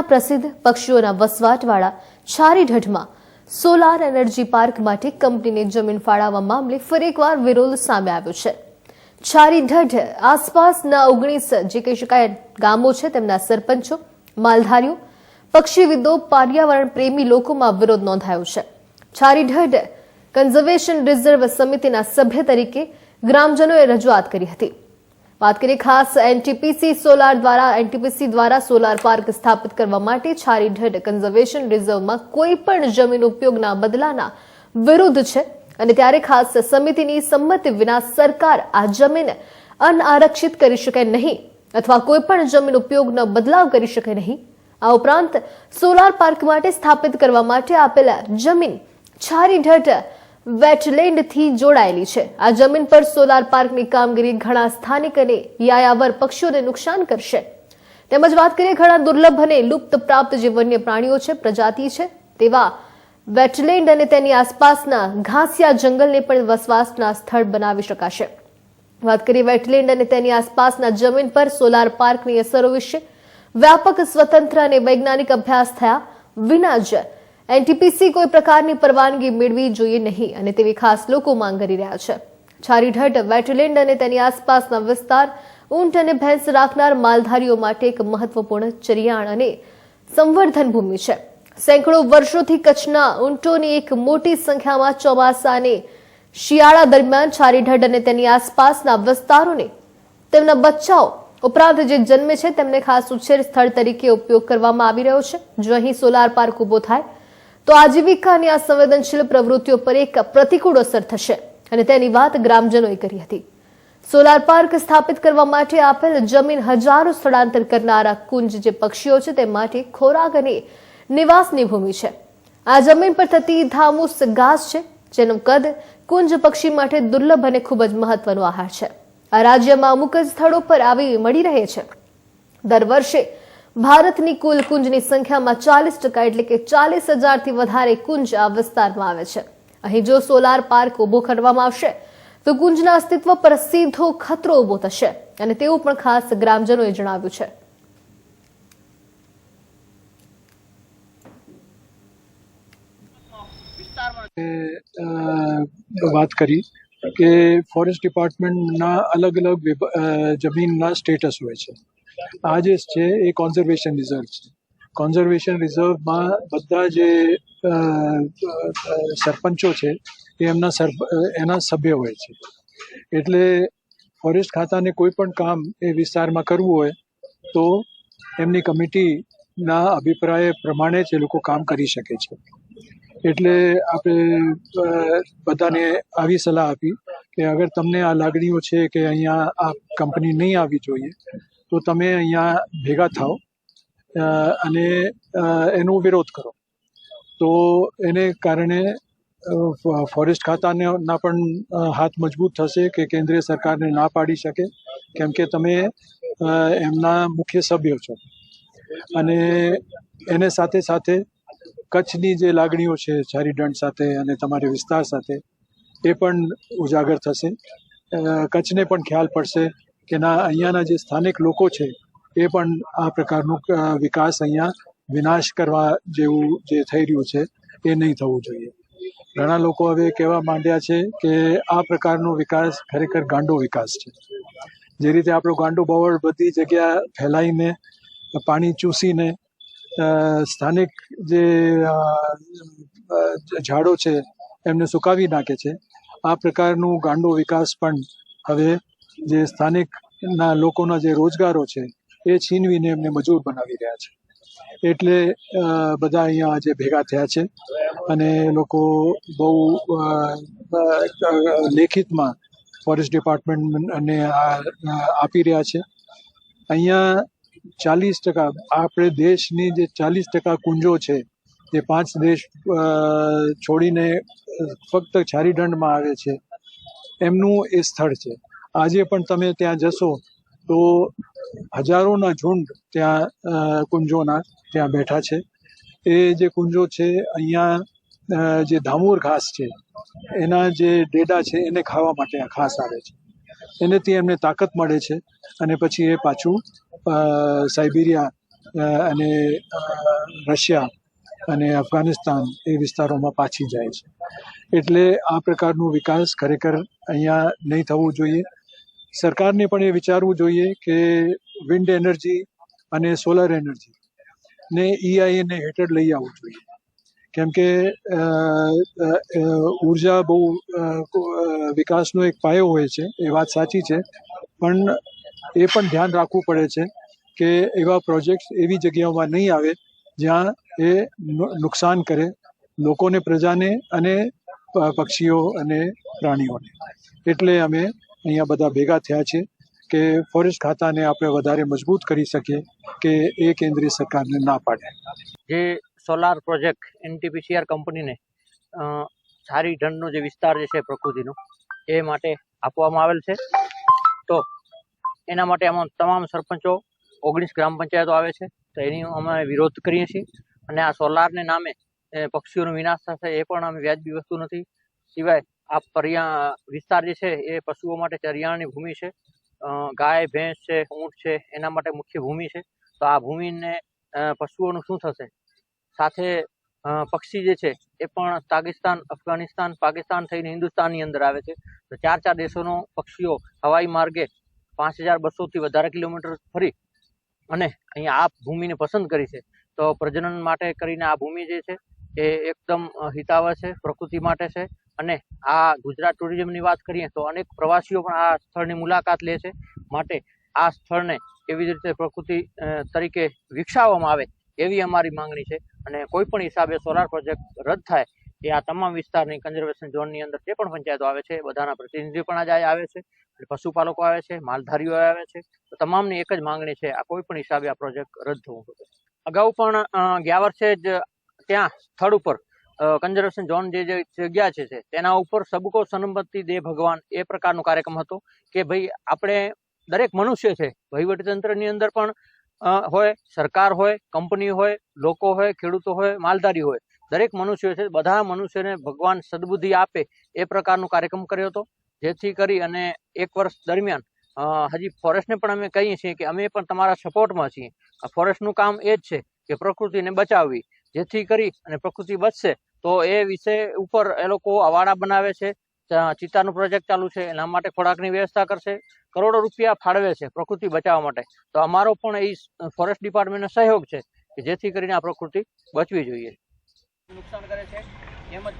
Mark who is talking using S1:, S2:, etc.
S1: કચ્છના પ્રસિદ્ધ પક્ષીઓના વસવાટવાળા છારીઢઢમાં સોલાર એનર્જી પાર્ક માટે કંપનીને જમીન ફાળવવા મામલે ફરી એકવાર વિરોધ સામે આવ્યો છે. છારીઢઢ આસપાસના ઓગણીસ જે કહી શકાય ગામો છે તેમના સરપંચો, માલધારીઓ, પક્ષીવિદો, પર્યાવરણ પ્રેમી લોકોમાં વિરોધ નોંધાયો છે. છારીઢ કન્ઝર્વેશન રિઝર્વ સમિતિના સભ્ય તરીકે ગ્રામજનોએ રજૂઆત કરી હતી. વાત કરીએ ખાસ એનટીપીસી સોલાર દ્વારા, એનટીપીસી દ્વારા સોલાર પાર્ક સ્થાપિત કરવા માટે છારીઢ કન્ઝર્વેશન રિઝર્વમાં કોઈ પણ જમીન ઉપયોગના બદલાના વિરુદ્ધ છે. અને ત્યારે ખાસ સમિતિની સંમતિ વિના સરકાર આ જમીન અનારક્ષિત કરી શકે નહીં અથવા કોઈ પણ જમીન ઉપયોગનો બદલાવ કરી શકે નહીં. આ ઉપરાંત સોલાર પાર્ક માટે સ્થાપિત કરવા માટે આપેલા જમીન છારીઢઢ વેટલેન્ડથી જોડાયેલી છે. આ જમીન પર સોલાર પાર્કની કામગીરી ઘણા સ્થાનિક અને યાયાવર પક્ષીઓને નુકસાન કરશે. તેમજ વાત કરીએ ઘણા દુર્લભ અને લુપ્ત પ્રાપ્ત જે વન્ય પ્રાણીઓ છે, પ્રજાતિ છે, તેવા વેટલેન્ડ અને તેની આસપાસના ઘાસિયા જંગલને પણ વસવાસના સ્થળ બનાવી શકાશે. વાત કરીએ વેટલેન્ડ અને તેની આસપાસના જમીન પર સોલાર પાર્કની અસરો વિશે. વ્યાપક સ્વતંત્ર અને વૈજ્ઞાનિક અભ્યાસ થયા વિના જ એનટીપીસી કોઈ પ્રકારની પરવાનગી મેળવી જોઈએ નહીં અને તેવી ખાસ લોકો માંગ કરી રહ્યા છે. છારીઢટ વેટલેન્ડ અને તેની આસપાસના વિસ્તાર ઊંટ અને ભેંસ રાખનાર માલધારીઓ માટે એક મહત્વપૂર્ણ ચરિયાણ અને સંવર્ધન ભૂમિ છે. સેંકડો વર્ષોથી કચ્છના ઊંટોની એક મોટી સંખ્યામાં ચોમાસા અને શિયાળા દરમિયાન છારીઢટ અને તેની આસપાસના વિસ્તારોને તેમના બચ્ચાઓ ઉપરાંત જે જન્મે છે તેમને ખાસ ઉછેર સ્થળ તરીકે ઉપયોગ કરવામાં આવી રહ્યો છે. જો અહીં સોલાર પાર્ક ઊભો થાય તો આજીવિકાની આ સંવેદનશીલ પ્રવૃત્તિઓ પર એક પ્રતિકૂળ અસર થશે. અને તેની વાત ગ્રામજનોએ કરી હતી. સોલાર પાર્ક સ્થાપિત કરવા માટે આપેલ જમીન હજારો સ્થળાંતર કરનારા કુંજ જે પક્ષીઓ છે તે માટે ખોરાક અને નિવાસની ભૂમિ છે. આ જમીન પર થતી ધામુસ ઘાસ છે, જેનું કદ કુંજ પક્ષી માટે દુર્લભ અને ખૂબ જ મહત્વનો આહાર છે. આ રાજ્યમાં અમુક જ સ્થળો પર આવી મળી રહે છે. દર વર્ષે ભારતની કુલ કુંજની સંખ્યામાં ચાલીસ ટકા એટલે કે ચાલીસ હજારથી વધારે કુંજ આ વિસ્તારમાં આવે છે. અહીં જો સોલાર પાર્ક ઊભો કરવામાં આવશે, તો કુંજના અસ્તિત્વ પર સીધો ખતરો ઊભો થશે અને તેવું પણ ખાસ ગ્રામજનોએ જણાવ્યું છે.
S2: વાત કરી કે ફોરેસ્ટ ડિપાર્ટમેન્ટના અલગ અલગ જમીનના સ્ટેટસ હોય છે. આ જે છે, એ કોન્ઝર્વેશન રિઝર્વ છે. કોન્ઝર્વેશન રિઝર્વમાં બધા જે સરપંચો છે, એ એમના સર, એના સભ્ય હોય છે. એટલે ફોરેસ્ટ ખાતાને કોઈ પણ કામ એ વિસ્તારમાં કરવું હોય, તો એમની કમિટીના અભિપ્રાય પ્રમાણે જ એ લોકો કામ કરી શકે છે. એટલે આપણે બધાને આવી સલાહ આપી. કે અગર તમને આ લાગણીઓ છે કે અહીંયા આ કંપની નહીં આવવી જોઈએ, તો તમે અહીંયા ભેગા થાઓ અને એનો વિરોધ કરો. તો એને કારણે ફોરેસ્ટ ખાતાને ના પણ હાથ મજબૂત થશે કે કેન્દ્રીય સરકારને ના પાડી શકે, કેમ કે તમે એમના મુખ્ય સભ્યો છો. અને એને સાથે સાથે કચ્છની જે લાગણીઓ છે ચારી દંડ સાથે અને તમારી વિસ્તાર સાથે એ પણ ઉજાગર થશે. કચ્છને પણ ખ્યાલ પડશે કે ના, અહીંયાના જે સ્થાનિક લોકો છે, એ પણ આ પ્રકારનું વિકાસ અહીંયા વિનાશ કરવા જેવું જે થઈ રહ્યું છે, એ નહીં થવું જોઈએ. ઘણા લોકો હવે કહેવા માંડ્યા છે કે આ પ્રકારનો વિકાસ ખરેખર ગાંડો વિકાસ છે. જે રીતે આપણો ગાંડો બવળ બધી જગ્યા ફેલાઈને, પાણી ચૂસીને સ્થાનિક જે ઝાડો છે, એમને સુકાવી નાખે છે. આ પ્રકારનું ગાંડો વિકાસ પણ હવે જે સ્થાનિકના લોકોના જે રોજગારો છે, એ છીનવીને એમને મજૂર બનાવી રહ્યા છે. એટલે બધા અહીંયા આજે ભેગા થયા છે અને લોકો બહુ લેખિતમાં ફોરેસ્ટ ડિપાર્ટમેન્ટને આપી રહ્યા છે. અહીંયા ચાલીસ ટકા, આપણે દેશની જે ચાલીસ ટકા કુંજો છે જે પાંચ દેશ છોડીને ફક્ત છારીદંડમાં આવે છે. એમનું એ સ્થળ છે. આજે પણ તમે ત્યાં જશો, તો હજારોના ઝુંડ ત્યાં કુંજોના ત્યાં બેઠા છે. એ જે કુંજો છે, અહીંયા જે ધામુર ઘાસ છે, એના જે ડેડા છે, એને ખાવા માટે આ ખાસ આવે છે. એનેથી એમને તાકાત મળે છે અને પછી એ પાછું સાઇબિરિયા અને રશિયા અને અફઘાનિસ્તાન એ વિસ્તારોમાં પાછી જાય છે. એટલે આ પ્રકારનું વિકાસ ખરેખર અહીંયા નહીં થવું જોઈએ. સરકારને પણ એ વિચારવું જોઈએ કે વિન્ડ એનર્જી અને સોલર એનર્જી ને ઈઆઈને હેઠળ લઈ આવવું જોઈએ. કેમ કે ઊર્જા બહુ વિકાસનો એક પાયો હોય છે, એ વાત સાચી છે. પણ એ પણ ધ્યાન રાખવું પડે છે કે એવા પ્રોજેક્ટ્સ એવી જગ્યાઓમાં નહીં આવે જ્યાં એ નુકસાન કરે લોકોને, પ્રજાને અને પક્ષીઓ અને પ્રાણીઓને. એટલે અમે અહીંયા બધા ભેગા થયા છે કે ફોરેસ્ટ ખાતાને આપણે વધારે મજબૂત કરી શકીએ કે એ કેન્દ્રીય સરકારને ના પાડે.
S3: જે સોલાર પ્રોજેક્ટ એનટીપીસીઆર કંપનીને સારી ઢંડનો જે વિસ્તાર જે છે પ્રકૃતિનો, એ માટે આપવામાં આવેલ છે. તો એના માટે આમાં તમામ સરપંચો, ઓગણીસ ગ્રામ પંચાયતો આવે છે. તો એની અમે વિરોધ કરીએ છીએ. અને આ સોલારને નામે પક્ષીઓનો વિનાશ થશે એ પણ અમે વ્યાજબી વસ્તુ નથી. સિવાય આ પર્યા, વિસ્તાર જે છે એ પશુઓ માટે ચરિયાણની ભૂમિ છે. ગાય, ભેંસ છે, ઊંટ છે, એના માટે મુખ્ય ભૂમિ છે. તો આ ભૂમિને પશુઓનું શું થશે? સાથે પક્ષી જે છે એ પણ તાગિસ્તાન, અફઘાનિસ્તાન, પાકિસ્તાન થઈને હિન્દુસ્તાનની અંદર આવે છે. તો ચાર ચાર દેશોનો પક્ષીઓ હવાઈ માર્ગે પાંચ હજાર બસોથી વધારે કિલોમીટર ફરી અને અહીંયા આ ભૂમિને પસંદ કરી છે. તો પ્રજનન માટે કરીને આ ભૂમિ જે છે, એ એકદમ હિતાવહ છે, પ્રકૃતિ માટે છે. અને આ ગુજરાત ટુરિઝમની વાત કરીએ તો અનેક પ્રવાસીઓ પણ આ સ્થળની મુલાકાત લે છે. માટે આ સ્થળને એવી રીતે પ્રકૃતિ તરીકે વિકસાવવામાં આવે એવી અમારી માંગણી છે. અને કોઈ પણ હિસાબે સોલાર પ્રોજેક્ટ રદ થાય એ આ તમામ વિસ્તારની કન્ઝર્વેશન ઝોનની અંદર જે પણ પંચાયતો આવે છે બધાના પ્રતિનિધિઓ પણ આજે આવે છે. પશુપાલકો આવે છે, માલધારીઓ આવે છે. તો તમામની એક જ માંગણી છે, આ કોઈ પણ હિસાબે આ પ્રોજેક્ટ રદ થવું જોઈએ અગાઉ પણ ગયા વર્ષે જ ત્યાં સ્થળ ઉપર કન્ઝર્વેશન ઝોન જે જગ્યા છે તેના ઉપર સબકો સન્મતિ દે ભગવાન એ પ્રકારનો કાર્યક્રમ હતો કે ભાઈ આપણે દરેક મનુષ્ય છે, વહીવટીતંત્રની અંદર પણ હોય, સરકાર હોય, કંપની હોય, લોકો હોય, ખેડૂતો હોય, માલધારી હોય, દરેક મનુષ્ય છે, બધા મનુષ્યને ભગવાન સદબુદ્ધિ આપે એ પ્રકારનો કાર્યક્રમ કર્યો હતો. જેથી કરી અને એક વર્ષ દરમિયાન હજી ફોરેસ્ટને પણ અમે કહીએ છીએ કે અમે પણ તમારા સપોર્ટમાં છીએ. આ ફોરેસ્ટનું કામ એ જ છે કે પ્રકૃતિને બચાવવી. જેથી કરી અને પ્રકૃતિ બચશે તો એ વિષય ઉપર એ લોકો અવાડા બનાવે છે ચિત્તાનું પ્રોજેક્ટ ચાલુ છે, એના માટે ખોરાકની વ્યવસ્થા કરશે, કરોડો રૂપિયા ફાળવે છે પ્રકૃતિ બચાવવા માટે. તો અમારો પણ એ ફોરેસ્ટ ડિપાર્ટમેન્ટનો સહયોગ છે કે જેથી કરીને આ પ્રકૃતિ બચવી જોઈએ. નુકસાન કરે છે, એમ જ